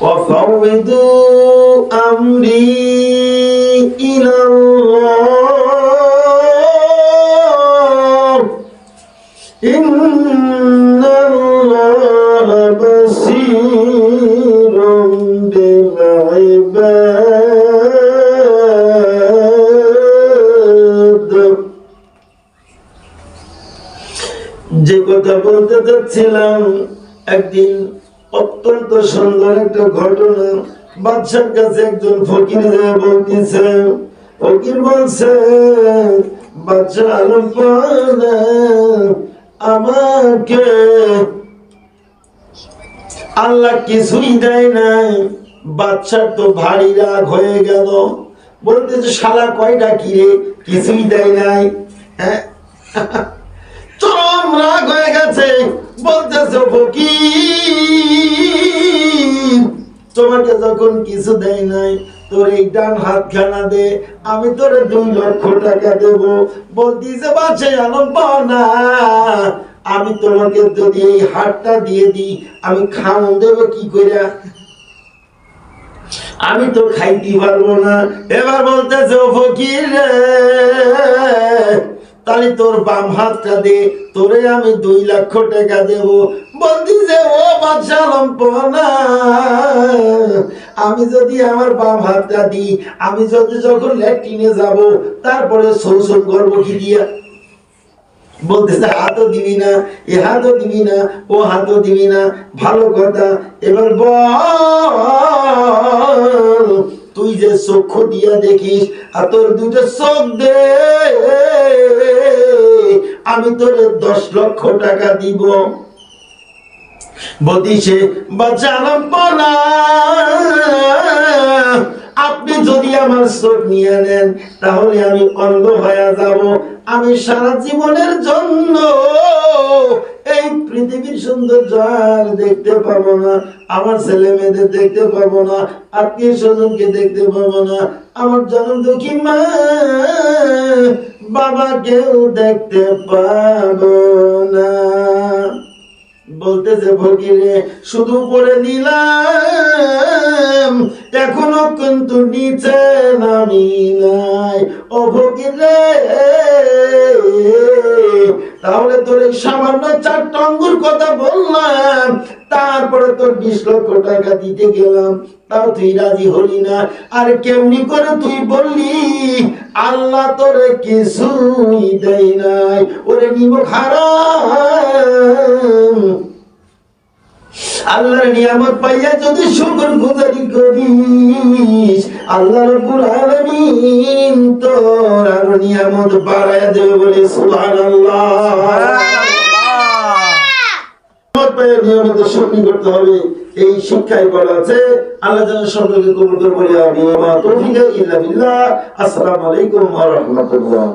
وفوضوا أمري إلى الله إن الله بصير بالعباد যে কথা বলতে চাচ্ছিলাম একদিন অত্যন্ত সুন্দর একটা ঘটনা। বাদশার কাছে একজন ফকির যায় বলতেছে, ফকির বলছে বাচ্চা আমাকে আল্লাহ কিছুই দেয় নাই। বাচ্চার তো ভারী রাগ হয়ে গেল। বলতেছে, শালা, কয়টা কিরে কিছুই দেয় নাই। হ্যাঁ? চরম রাগ হয়ে গেছে। বলতেছে, ফকির তোমাকে যখন কিছু দেয় নাই তোর এই ডান হাত খানা দে আমি তোরে দুই লক্ষ টাকা দেব। বলতিছে বাচ্চা আলম পাও না। আমি তোমাকে যদি এই হাতটা দিয়ে দিই আমি খাওন দেব কি করে আমি তো খাইতে পারব না। এবার বলতেছে ও ফকির রে, তাহলে তোর বাম হাতটা দে তোরে আমি দুই লক্ষ টাকা দেব। বলতি যে ও বাদশা লম্পনা আমি যদি আমার বাম হাতটা দিই, আমি যদি যখন ল্যাট্রিনে যাব, তারপরে শোষণ করব কি দিয়া? বলতেছে, হাতও দিবি না, এ হাতও দিবি না, ও হাতও দিবি না, ভালো কথা, এবার বল, তুই যে চক্ষু দিয়া দেখিস, আর তোর দুটো চোখ দে, আমি তোর দশ লক্ষ টাকা দিব। বলতিছে, বাঁচালাম না আমার চোখ নিয়ে নেন, তাহলে আমি অন্ধ হয়ে যাব। আমি সারা জীবনের জন্য এই পৃথিবীর দেখতে পাবো না। আমার ছেলে মেয়েদের দেখতে পাবো না, আত্মীয় স্বজনকে দেখতে পাবো না। আমার দুঃখী মা বাবাকেও দেখতে পাবো না। বলতেছে শুধু পড়ে নিলাম এখনও কিন্তু নিচে নামি নাই। ও ফকিরে তাহলে তোর এই সামান্য চারটা অঙ্গুর কথা বললাম, তারপরে তোর বিশ লক্ষ টাকা দিতে গেলাম। তাও তুই রাজি হলি না। আর কেমনি করে তুই বললি, আল্লাহ তোরে কিছুই দেয় নাই। ওরে নিব খারাপ। আল্লাহর নিয়ামত পাইয়া যদি শুকর গুজারি করিস আল্লাহ রব্বুল আলামিন তোর আর নিয়ামত বাড়ায়া দেবে বলে সুবহানাল্লাহ। এই শিক্ষায় বলা আমি আসসালামু আলাইকুম ওয়া রাহমাতুল্লাহ।